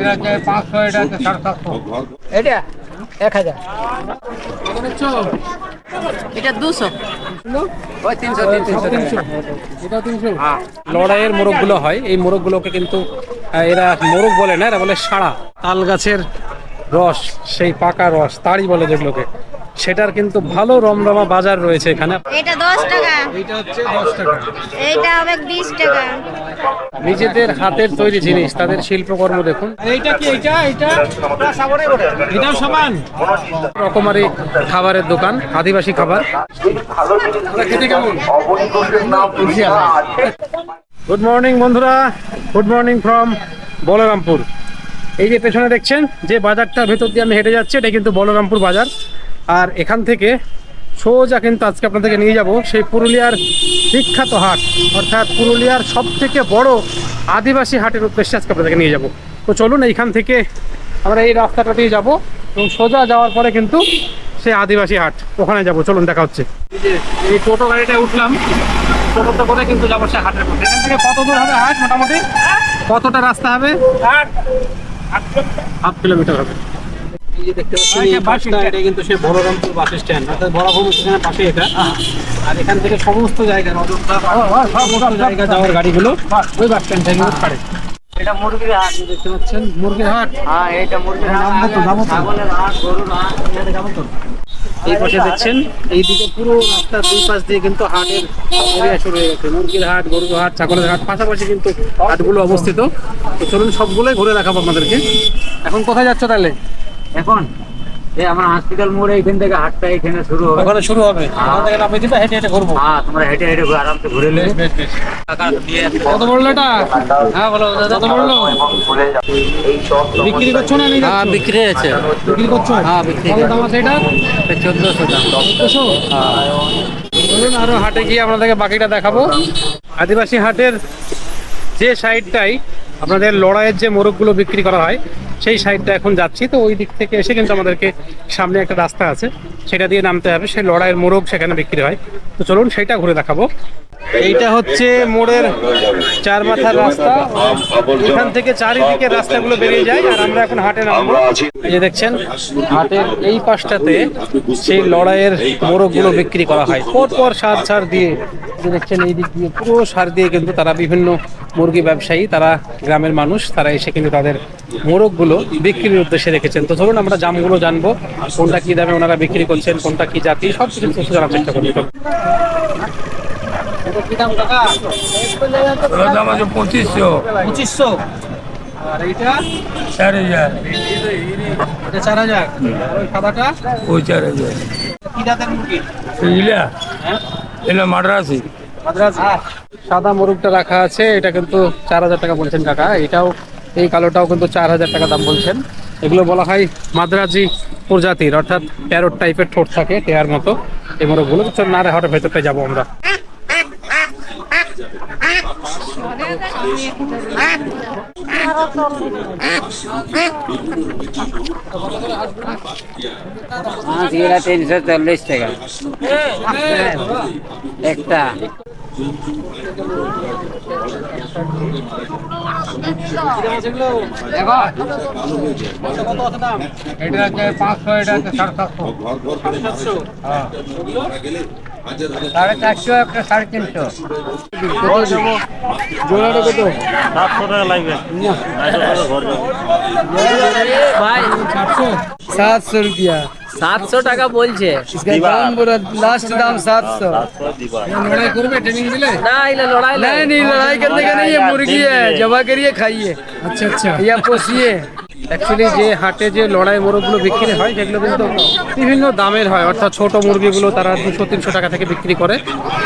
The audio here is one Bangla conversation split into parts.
এটা হচ্ছে পাঁচশো এটা হচ্ছে সাড়ে সাতশো। এটা এক হাজার। এটা দুশো। তিনশো তিনশো। এটা তিনশো। লড়াইয়ের মোরগগুলো হয়। এই মোরগগুলোকে কিন্তু এরা মোরগ বলে না এরা বলে সাড়া। তাল গাছের রস সেই পাকা রস তারই বলে যেগুলোকে। সেটার কিন্তু ভালো রমরমা বাজার রয়েছে এখানে। এটা দশ টাকা। এইটা হচ্ছে দশ টাকা। এইটা হবে বিশ টাকা। নিজেদের হাতের তৈরি জিনিস তাদের শিল্পকর্ম দেখুন। এইটা কি এইটা এইটা? এটাও সমান? রকমারি খাবারের দোকান আদিবাসী খাবার। খেতে কেমন? গুড মর্নিং বন্ধুরা। Good morning from Balarampur. এই যে পেছনে দেখছেন যে বাজারটার ভেতর দিয়ে আমি হেঁটে যাচ্ছি এটা কিন্তু বলরামপুর বাজার। আর এখান থেকে সোজা কিন্তু আজকে আপনাদেরকে নিয়ে যাব সেই পুরুলিয়ার বিখ্যাত হাট অর্থাৎ পুরুলিয়ার সব থেকে বড় আদিবাসী হাটের উদ্দেশ্যে আজকে আপনাদেরকে নিয়ে যাব। তো চলুন এইখান থেকে আমরা এই রাস্তাটা দিয়ে যাব এবং সোজা যাওয়ার পরে কিন্তু সেই আদিবাসী হাট ওখানে যাব। চলুন দেখা হচ্ছে। এই টোটো গাড়িটায় উঠলাম টোটোতে করে কিন্তু যাব সে হাটের মধ্যে এখান থেকে কত দূর হবে হাট মোটামুটি? কতটা রাস্তা হবে? হাফ কিলোমিটার হবে। যে দেখতে পাচ্ছেন এই এটা কিন্তু সে বলরামপুর বাস স্ট্যান্ড অর্থাৎ বরাবর পাশে এটা। আর এখান থেকে সমস্ত জায়গা অযোধ্যা জায়গা যাওয়ার গাড়িগুলো ওই বাস স্ট্যান্ড থেকে ছাড়ে এটা মুরগির হাট। দেখতে পাচ্ছেন মুরগির হাট। হ্যাঁ এটা মুরগির হাট। যাব তো, ছাগলের হাট গরুর হাট। এখানে যাব তো। এই পাশে দেখছেন এইদিকে পুরো রাস্তার দুই পাশ দিয়ে কিন্তু হাটের এরিয়া শুরু হয়ে গেছে। মুরগির হাট গরুর হাট ছাগলের হাট পাশাপাশি কিন্তু হাটগুলো অবস্থিত। তো চলুন সবগুলোই ঘুরে দেখাবো আপনাদেরকে। এখন কোথায় যাচ্ছ তাহলে? এখন? এই আমার হসপিটাল মোড়ে এখান থেকে হাটটা এখানে শুরু হবে। ওখানে শুরু হবে। ওখান থেকে নামিয়ে দিবে হেঁটে হেঁটে ঘুরবো। হ্যাঁ তোমরা হেঁটে হেঁটে ঘুরে আরামসে ঘুরে নেবে। কত বলল এটা হ্যাঁ বলো কত বলল বিক্রি করছ না নিয়ে হ্যাঁ বিক্রি আছে বিক্রি করছ? হ্যাঁ, বিক্রি কত দাম আছে এটা চোদ্দশো দাম। চোদ্দশো? চলুন আরও হাটে গিয়ে আপনাদেরকে বাকিটা দেখাবো। আদিবাসী হাটের যে সাইডটাই আপনাদের লড়াইয়ের যে মোরগগুলো বিক্রি করা হয় সেই সাইডটা এখন যাচ্ছি। তো ওই দিক থেকে এসে কিন্তু আমাদেরকে সামনে একটা রাস্তা আছে সেটা দিয়ে নামতে হবে। সেই লড়াইয়ের মোরগ সেখানে বিক্রি হয়। তো চলুন সেটা ঘুরে দেখাবো। এইটা হচ্ছে মোড়ের চার মাথার রাস্তা। এখান থেকে চারিদিকে রাস্তাগুলো বেরিয়ে যায় আর আমরা এখন হাটে নামবো। এই যে দেখছেন হাটের এই পাশটাতে সেই লড়াইয়ের মোরগগুলো বিক্রি করা হয়। পর পর সার সার দিয়ে দেখছেন এই দিক দিয়ে পুরো সার দিয়ে কিন্তু তারা বিভিন্ন মুরগি ব্যবসায়ী তারা গ্রামের মানুষ তারা এসে কিন্তু তাদের মোরগগুলো বিক্রির উদ্দেশ্যে রেখেছেন। তো ধরুন আমরা জামগুলো জানব কোনটা কি দামে ওনারা বিক্রি করছেন কোনটা কি জাতি সব কিছু তথ্য জানার চেষ্টা করব। পঁচিশশো। পঁচিশশো। আর এইটা? চার হাজার। এটা চার হাজার। ওই সাদাটা? ওই চার হাজার। কি জাতের মুরগি? হ্যাঁ? এলা মাদ্রাসি। সাদা মোরগটা রাখা আছে, এটা কিন্তু চার হাজার টাকা বলছেন কাকা। এটাও, এই কালোটাও কিন্তু চার হাজার টাকা দাম বলছেন। এগুলো বলা হয় মাদ্রাজি প্রজাতির, অর্থাৎ প্যারোট টাইপের ঠোঁট থাকে টেয়ার মতো এই মোরগগুলো। না রে হঠাৎ ভেতরটায় যাব আমরা। তিনশো চল্লিশ টাকা। একটা। এটা হচ্ছে পাঁচশো এটা হচ্ছে সাড়ে সাতশো। হ্যাঁ। সাড়ে চারশো একটা সাড়ে তিনশো জোড়াটা কত ভাই सात सौ रुपया সাতশো টাকা বলছে इसका दाम बोला लास्ट दाम सात सौ লড়াই করবে ট্রেনিং দিলে না এগুলো লড়াই नहीं नहीं लड़ाई करने का नहीं है मुर्गी है जमा करिए खाइए আচ্ছা আচ্ছা या पोसिए অ্যাকচুয়ালি যে হাটে যে লড়াই মোরগগুলো বিক্রি হয় সেগুলো কিন্তু বিভিন্ন দামের হয়। অর্থাৎ ছোট মুরগিগুলো তারা দুশো তিনশো টাকা থেকে বিক্রি করে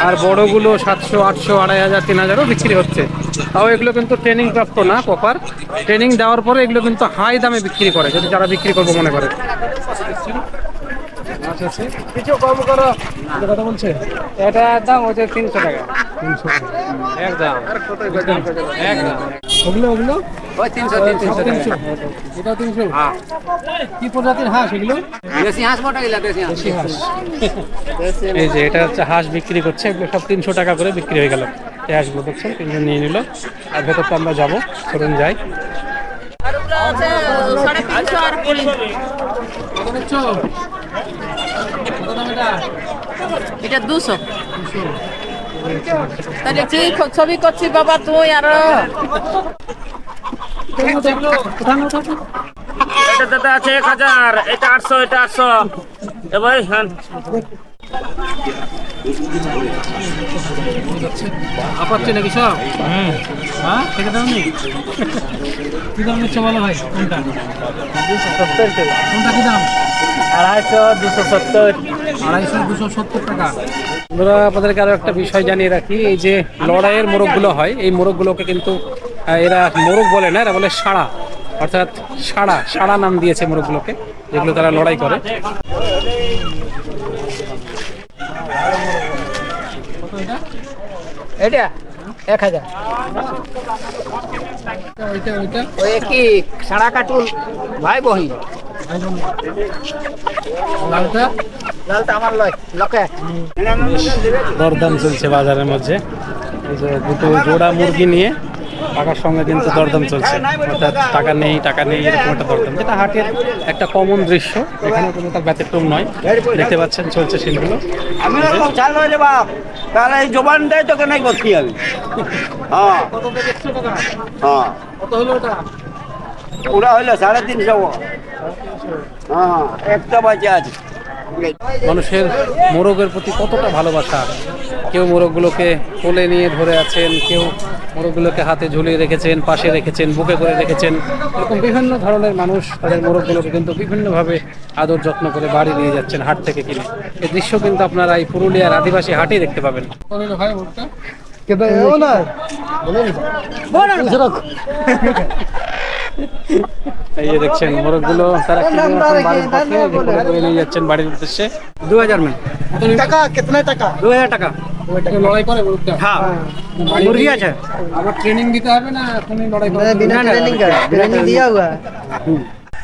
আর বড়গুলো সাতশো আটশো আড়াই হাজার তিন হাজারও বিক্রি হচ্ছে। তাও এগুলো কিন্তু ট্রেনিং প্রাপ্ত না প্রপার ট্রেনিং দেওয়ার পরে এগুলো কিন্তু হাই দামে বিক্রি করে যদি যারা বিক্রি করব মনে করে। আচ্ছা আচ্ছা। কিছু কম করো। কথা বলছে? এটা দাম হচ্ছে তিনশো টাকা। তিনশো। একদম। একদম। ওগুলো ওগুলো ওই তিনশো তিনশো তিনশো। এটা তিনশো। কি প্রজাতির হাঁস এগুলো? দেশি হাঁস মোটা গেলা দেশি হাঁস। হাঁস। এই যে এটা হচ্ছে হাঁস বিক্রি করছে। এগুলো সব তিনশো টাকা করে বিক্রি হয়ে গেল। এই হাঁসগুলো দেখছেন তিনজন নিয়ে নিল। আর ভেতরটা আমরা যাব চলুন যাই। তিনশো এটা দুশো। তাহলে ঠিক, ছবি করছি বাবা তুই আর। এটা এক হাজার, এটা আটশো এটা আটশো। এবার আপাচ্ছে নাকি সব? হ্যাঁ। খেতে দাম নেই কি দাম নিচ্ছে বলো ভাই? কোনটা? কোনটা কি দাম? আড়াইশো দুশো সত্তর আড়াইশো দুশো সত্তর টাকা। আমরা আপনাদেরকে আরও একটা বিষয় জানিয়ে রাখি। এই যে লড়াইয়ের মোরগগুলো হয় এই মোরগগুলোকে কিন্তু এরা মোরগ বলে না এরা বলে সাড়া। অর্থাৎ সাড়া সাড়া নাম দিয়েছে মোরগগুলোকে যেগুলো তারা লড়াই করে। এটা এক হাজার। ওই কি সাড়া কাটুন ভাই লালটা? লালটা আমার লয় লকে। দরদাম চলছে বাজারের মধ্যে। দুটো জোড়া মুরগি নিয়ে টাকার সঙ্গে কিন্তু দরদাম চলছে। অর্থাৎ টাকা নেই টাকা নেই এরকম একটা দরদাম। যেটা হাটের একটা কমন দৃশ্য। এখানে কোনো তার ব্যতিক্রম নয়। দেখতে পাচ্ছেন চলছে সেগুলো হয়ে তাহলে এই জবান দেয় তোকে নাই করতে আমি হ্যাঁ। হ্যাঁ। ওটা হইল সাড়ে তিনশো। হ্যাঁ একটা বাজে আছে। মানুষের মোরগের প্রতি কতটা ভালোবাসা? কেউ মোরগগুলোকে কোলে নিয়ে ধরে আছেন কেউ মোরগগুলোকে হাতে ঝুলিয়ে রেখেছেন পাশে রেখেছেন বুকে করে রেখেছেন। এরকম বিভিন্ন ধরনের মানুষ তাদের মোরগগুলোকে কিন্তু বিভিন্নভাবে আদর যত্ন করে বাড়ি নিয়ে যাচ্ছেন হাট থেকে কিনে। এই দৃশ্য কিন্তু আপনারা এই পুরুলিয়ার আদিবাসী হাটেই দেখতে পাবেন। এই দেখছেন মোরগগুলো তারা নিয়ে যাচ্ছেন বাড়ির উদ্দেশ্যে। দু হাজার মে টাকা? টাকা? দু হাজার টাকা। হ্যাঁ।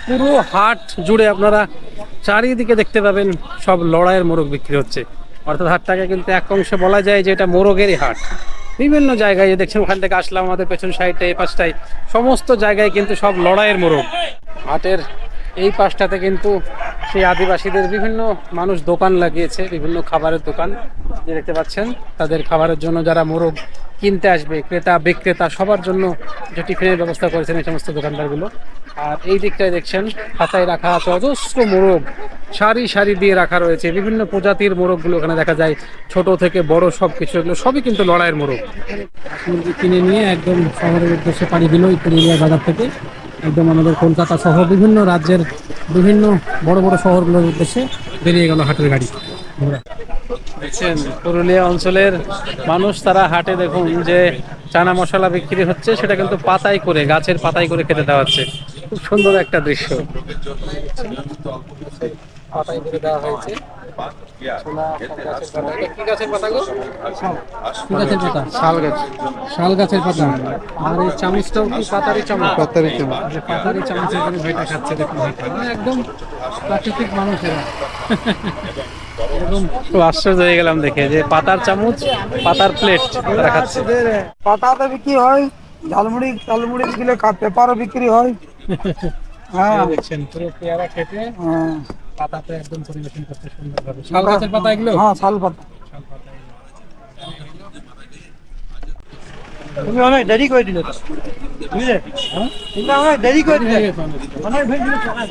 পুরো হাট জুড়ে আপনারা চারিদিকে দেখতে পাবেন সব লড়াইয়ের মোরগ বিক্রি হচ্ছে। অর্থাৎ হাটটাকে কিন্তু এক অংশে বলা যায় যে এটা মোরগেরই হাট। বিভিন্ন জায়গায় দেখছেন, ওখান থেকে আসলাম আমাদের পেছন সাইডটা এই পাশটায়। সমস্ত জায়গায় কিন্তু সব লড়াইয়ের মোরগ হাটের এই পাশটাতে কিন্তু সেই আদিবাসীদের বিভিন্ন মানুষ দোকান লাগিয়েছে, বিভিন্ন খাবারের দোকান। যে দেখতে পাচ্ছেন, তাদের খাবারের জন্য যারা মোরগ কিনতে আসবে, ক্রেতা, বিক্রেতা, সবার জন্য যে টিফিনের ব্যবস্থা করেছেন এই সমস্ত দোকানদারগুলো। আর এই দিকটায় দেখছেন খাতায় রাখা আছে অজস্র মোরগ, সারি সারি দিয়ে রাখা রয়েছে। বিভিন্ন প্রজাতির মোরগগুলো ওখানে দেখা যায়, ছোট থেকে বড় সব কিছু এগুলো সবই কিন্তু লড়াইয়ের মোরগ। কিনে নিয়ে একদম শহরের উদ্দেশ্যে পাড়ি দিল পুরুলিয়া বাজার থেকে। একদম আমাদের কলকাতা সহ বিভিন্ন রাজ্যের বিভিন্ন বড় বড় শহরগুলোর উদ্দেশ্যে বেরিয়ে গেল হাটের গাড়ি। ঘোড়া দেখছেন পুরুলিয়া অঞ্চলের মানুষ তারা হাটে দেখুন যে চানা মশলা বিক্রি হচ্ছে সেটা কিন্তু পাতায় করে গাছের পাতায় করে খেতে দেওয়া হচ্ছে। খুব সুন্দর একটা দৃশ্য। পাতায় করে দেওয়া হয়েছে। শাল গাছের পাতা আর এই চামচটাও কি পাতারি চামচ? পাতারি চামচ। পাতারি চামচের করে ভাইটা খাচ্ছে দেখুন একদম প্রাকৃতিক মানুষেরা। খুব আশ্চর্য হয়ে গেলাম দেখে যে পাতার চামচ পাতার প্লেট তারা খাচ্ছে। পাতাতে বিক্রি হয় ঝালমুড়ি তালমুড়ি বিক্রি পেপারও বিক্রি হয়। হ্যাঁ। দেখছেন পুরো পেয়ারা খেতে হ্যাঁ। পাতাতে একদম পরিবেশন করতে সুন্দরভাবে। শাল গাছের পাতা এগুলো? হ্যাঁ শাল পাতা। তুমি অনেক দেরি করে দিলে বুঝলে? হ্যাঁ? তুমি অনেক দেরি করে দিলে। অনেক।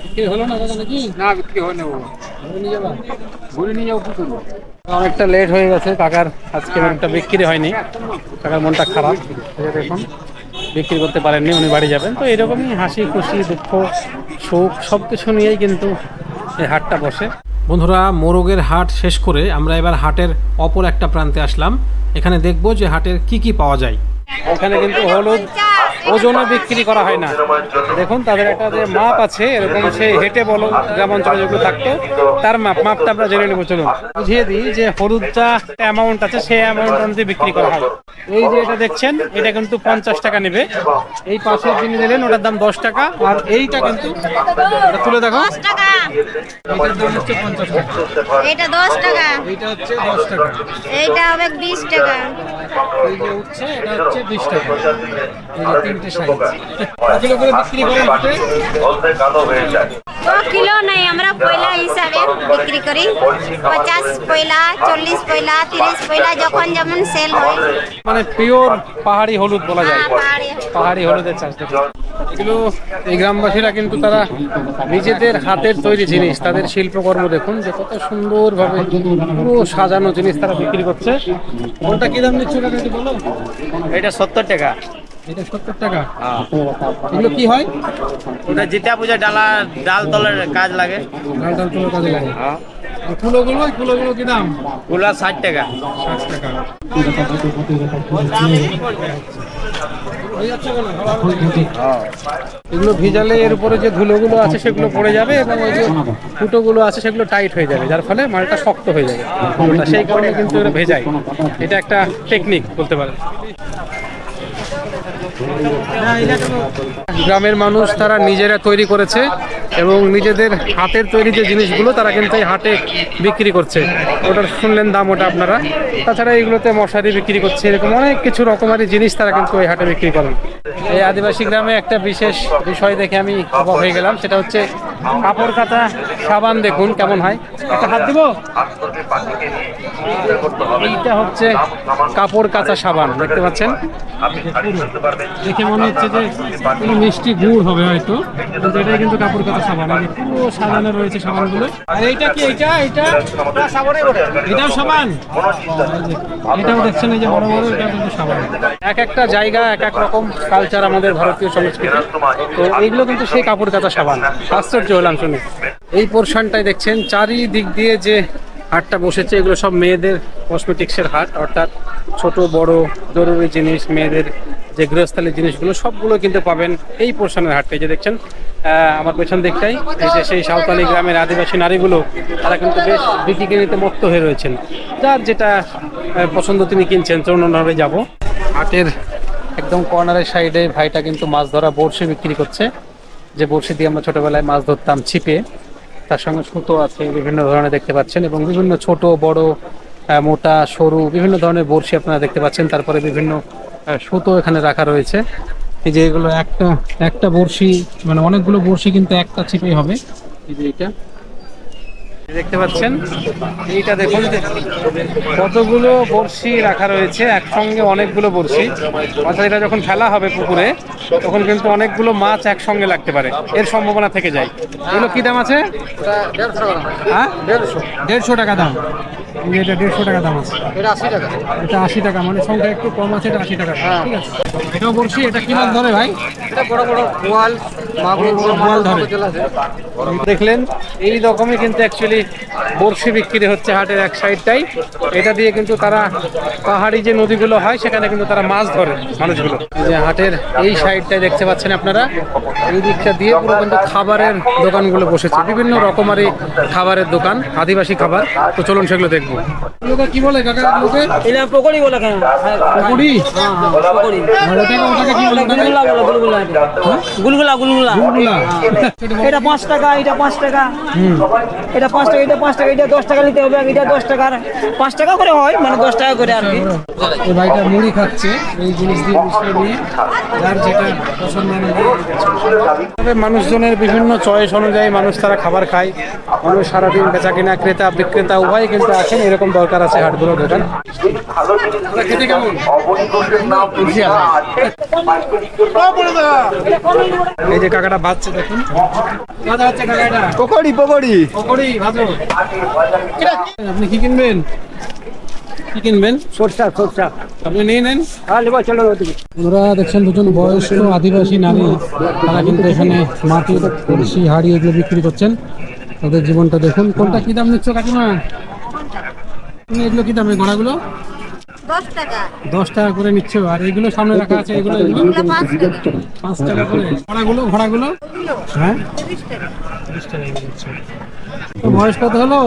বিক্রি হলো না দাদা নাকি? না বিক্রি হয় না ঘুরে নিয়ে যাবা? ঘুরে নিয়ে পুতুল অনেকটা লেট হয়ে গেছে কাকার আজকে অনেকটা বিক্রি হয়নি। কাকার মনটা খারাপ। দেখুন বিক্রি করতে পারেননি উনি বাড়ি যাবেন। তো এরকমই হাসি খুশি দুঃখ সুখ সব কিছু নিয়েই কিন্তু এই হাটটা বসে। বন্ধুরা মোরগের হাট শেষ করে আমরা এবার হাটের অপর একটা প্রান্তে আসলাম। এখানে দেখব যে হাটের কি কি পাওয়া যায়। এখানে কিন্তু হলুদ ওজনে বিক্রি করা হয় না। দেখুন তাদের একটা যে মাপ আছে এরকম সেই হেঁটে বলো গ্রাম অঞ্চলে যেগুলো থাকতো তার মাপ মাপটা আমরা জেনে নেব চলুন। বুঝিয়ে দিই যে হলুদ হলুদটা অ্যামাউন্ট আছে সেই অ্যামাউন্ট অনুযায়ী বিক্রি করা হয়। এই যে এটা দেখছেন এটা কিন্তু পঞ্চাশ টাকা নেবে। এই পাশের যিনি দিলেন ওটার দাম দশ টাকা আর এইটা কিন্তু তুলে দেখো। এটার দাম হচ্ছে পঞ্চাশ টাকা। এটা দশ টাকা। এইটা হচ্ছে দশ টাকা। এইটা হবে বিশ টাকা। এই যে উঠছে এটা হচ্ছে বিশ টাকা। এই যে তিন তিনটে কিলো করে বিক্রি করেন হাটে কিলো নাই আমরা পয়লা হিসাবে বিক্রি করি। পচাশ পয়লা চল্লিশ পয়লা তিরিশ পয়লা যখন যেমন সেল হয়। মানে পিওর পাহাড়ি হলুদ বলা যায়। হ্যাঁ, পাহাড়ি। পাহাড়ি হলুদের চাষ এগুলো এই গ্রামবাসীরা কিন্তু তারা নিজেদের হাতের তৈরি জিনিস তাদের শিল্পকর্ম দেখুন যে কত সুন্দরভাবে পুরো সাজানো জিনিস তারা বিক্রি করছে। কোনটা কি দাম নিচ্ছে এটা সত্তর টাকা। এটা সত্তর টাকা। এগুলো কি হয়? ওটা জিতা পূজা ডালা ডাল তলের কাজ লাগে। ডাল ডাল কাজে লাগে। আর কুলোগুলো কুলোগুলো কি দাম? টাকা। হয়ে? এগুলো ভিজালে এর উপরে যে ধুলোগুলো আছে সেগুলো পড়ে যাবে এবং ওই যে ফুটোগুলো আছে সেগুলো টাইট হয়ে যাবে যার ফলে মালটা শক্ত হয়ে যাবে। সেই কারণে কিন্তু ভেজায়। এটা একটা টেকনিক বলতে পারেন। গ্রামের মানুষ তারা নিজেরা তৈরি করেছে এবং নিজেদের হাতের তৈরি যে জিনিসগুলো তারা কিন্তু এই হাটে বিক্রি করছে। ওটার শুনলেন দাম ওটা আপনারা। তাছাড়া এইগুলোতে মশারি বিক্রি করছে, এরকম অনেক কিছু রকমারি জিনিস তারা কিন্তু এই হাটে বিক্রি করেন। এই আদিবাসী গ্রামে একটা বিশেষ বিষয় দেখে আমি অবাক হয়ে গেলাম, সেটা হচ্ছে কাপড় কাটা সাবান দেখুন কেমন হয়। একটা হাত দিব? এইটা হচ্ছে কাপড় কাঁচা সাবান, দেখতে পাচ্ছেন? দেখে মনে হচ্ছে যে কোনো মিষ্টি গুড় হবে হয়তো। কিন্তু এটাই কিন্তু কাপড় কাঁচা সাবান। এই পুরো সাজানো রয়েছে সাবানগুলো। আর এইটা কি এইটা? এইটা? এটাও সাবান? এটাও দেখছেন এই যে বড় বড় এটা কিন্তু সাবান। এক একটা জায়গা এক এক রকম কালচার আমাদের ভারতীয় সংস্কৃতি তো এইগুলো কিন্তু সেই কাপড় কাঁচা সাবান। আশ্চর্য হলাম শুনে। এই পোর্শনটাই দেখছেন চারিদিক দিয়ে যে হাটটা বসেছে এগুলো সব মেয়েদের কসমেটিক্সের হাট। অর্থাৎ ছোট বড় জরুরি জিনিস মেয়েদের যে গৃহস্থালী জিনিসগুলো সবগুলো কিন্তু পাবেন এই পোর্শনের হাটটা। যে দেখছেন আমার পেছন দিকটাই। এই যে সেই সাঁওতালি গ্রামের আদিবাসী নারীগুলো, তারা কিন্তু বেশ বিক্রি কিনিতে মত্ত হয়ে রয়েছেন। যার যেটা পছন্দ তিনি কিনছেন। চৌনভাবে যাব। হাটের একদম কর্নারের সাইডে ভাইটা কিন্তু মাছ ধরা বড়শি বিক্রি করছে। যে বড়শি দিয়ে আমরা ছোটোবেলায় মাছ ধরতাম ছিপে। তার সঙ্গে সুতো আছে, বিভিন্ন ধরনের দেখতে পাচ্ছেন এবং বিভিন্ন ছোট, বড় মোটা, সরু, বিভিন্ন ধরনের বড়শি আপনারা দেখতে পাচ্ছেন। তারপরে বিভিন্ন সুতো এখানে রাখা রয়েছে। এই যে এগুলো একটা একটা বড়শি মানে অনেকগুলো বড়শি কিন্তু একটা ছিপেই হবে। এই যে এটা। দেখতে পাচ্ছেন এইটা দেখুন কতগুলো বড়শি রাখা রয়েছে একসঙ্গে অনেকগুলো বড়শি। অর্থাৎ এটা যখন ফেলা হবে পুকুরে তখন কিন্তু অনেকগুলো মাছ একসঙ্গে লাগতে পারে এর সম্ভাবনা থেকে যায়। এগুলো কি দাম আছে? হ্যাঁ? দেড়শো টাকা দাম। এটা দেড়শো টাকা দাম আছে। এটা আশি টাকা। এটা আশি টাকা মানে সংখ্যা একটু কম আছে এটা আশি টাকা। ঠিক আছে। এটাও বলছি এটা কি মাছ ধরে ভাই? এটা বড় বড় বোয়াল মাগুর বোয়াল ধরে। দেখলেন এই রকমই কিন্তু অ্যাকচুয়ালি বড়শি বিক্রি হচ্ছে হাটের এক সাইডটাই। এটা দিয়ে কিন্তু তারা পাহাড়ি যে নদীগুলো হয় সেখানে কিন্তু তারা মাছ ধরে মানুষগুলো। যে হাটের এই সাইডটাই দেখতে পাচ্ছেন আপনারা। এই দিকটা দিয়ে পুরো কিন্তু খাবারের দোকানগুলো বসেছে। বিভিন্ন রকমারি খাবারের দোকান আদিবাসী খাবার। তো চলুন সেগুলো দেখব। লোকে কি বলে কাকা লোকে? এটা পকড়ি বলে কেন? পকোড়ি? পকড়ি। আর ওটাকে ওটাকে কি বলে গুলগুলা বলে গুলগুলা। গুলগুলা গুলগুলা। গুলগুলা। এটা পাঁচ টাকা এটা পাঁচ টাকা। এটা পাঁচ টাকা এটা পাঁচ টাকা এটা দশ টাকা নিতে হবে এটা দশ টাকার পাঁচ টাকা করে হয় মানে দশ টাকা করে আর কি। এই ভাইটা মুড়ি খাচ্ছে এই জিনিস দিয়ে মিশিয়ে নিয়ে। যার যেটা পছন্দ তবে মানুষজনের বিভিন্ন চয়েস অনুযায়ী মানুষ তারা খাবার খায়। মানুষ সারাদিন বেচা কিনা ক্রেতা বিক্রেতা উভয় কিন্তু আছেন এরকম দরকার আছে হাটগুলো দোকান ওরা খেতে কেমন? এই যে কাকাটা ভাজছে দেখুন। পকোড়ি পকোড়ি পকোড়ি ভাজো আপনি কি কিনবেন? কি কিনবেন? সরষা সরষা আপনি নিয়ে নেন। হ্যাঁ নেব চলো ওদিকে। ওরা দেখছেন দুজন বয়স্ক আদিবাসী নারী। তারা কিন্তু এখানে মাটির কলসি হাড়ি এগুলো বিক্রি করছেন। তাদের জীবনটা দেখুন। কোনটা কি দাম নিচ্ছ কাকিমা? তুমি এগুলো কি দাম এই ঘোড়াগুলো দশ টাকা করে নিচ্ছ। আর এগুলো সামনে রাখা আছে এগুলো পাঁচ টাকা। করে। ঘোড়াগুলো? ঘোড়াগুলো হ্যাঁ? তিরিশ টাকা। বয়স কত হলো?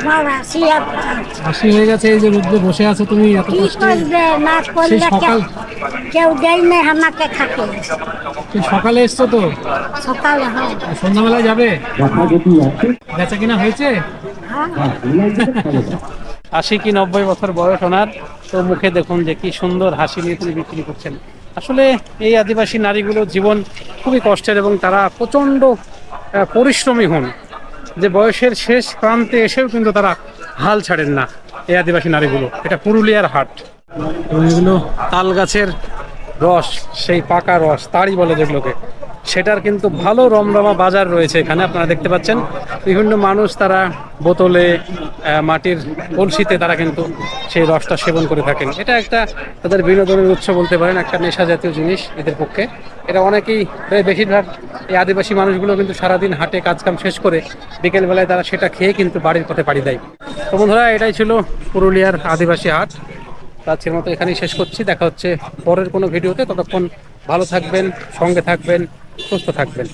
আমার আশি আর আশি হয়ে গেছে এই যে রুদ্রে বসে আছো তুমি এত কি না করলে সকাল কেউ- দেয় না আমাকে খাতে। সেই সকালে এসছো তো? সকালে হয়। সন্ধ্যাবেলায় যাবে? বেচা কিনা হয়েছে? হ্যাঁ। আশি কি নব্বই বছর বয়স ওনার? তো মুখে দেখুন যে কি সুন্দর হাসি নিয়ে তিনি বিক্রি করছেন। আসলে এই আদিবাসী নারীগুলো জীবন খুবই কষ্টের এবং তারা প্রচণ্ড পরিশ্রমী হন। যে বয়সের শেষ প্রান্তে এসেও কিন্তু তারা হাল ছাড়েন না এই আদিবাসী নারীগুলো। এটা পুরুলিয়ার হাট। এগুলো তাল গাছের রস, সেই পাকা রস, তারই বলে যেগুলোকে। সেটার কিন্তু ভালো রমরমা বাজার রয়েছে এখানে, আপনারা দেখতে পাচ্ছেন। বিভিন্ন মানুষ তারা বোতলে মাটির কলসিতে তারা কিন্তু সেই রসটা সেবন করে থাকেন। এটা একটা তাদের বিনোদনের উৎস বলতে পারেন, একটা নেশা জাতীয় জিনিস এদের পক্ষে। এটা অনেকেই বেশিরভাগ এই আদিবাসী মানুষগুলো কিন্তু সারাদিন হাটে, কাজকাম শেষ করে বিকেলবেলায় তারা সেটা খেয়ে কিন্তু বাড়ির পথে পাড়ি দেয়। তো বন্ধুরা, এটাই ছিল পুরুলিয়ার আদিবাসী হাট। আজকের মতো এখানেই শেষ করছি। দেখা হচ্ছে পরের কোনো ভিডিওতে। ততক্ষণ ভালো থাকবেন, সঙ্গে থাকবেন। সুস্থ থাকবেন।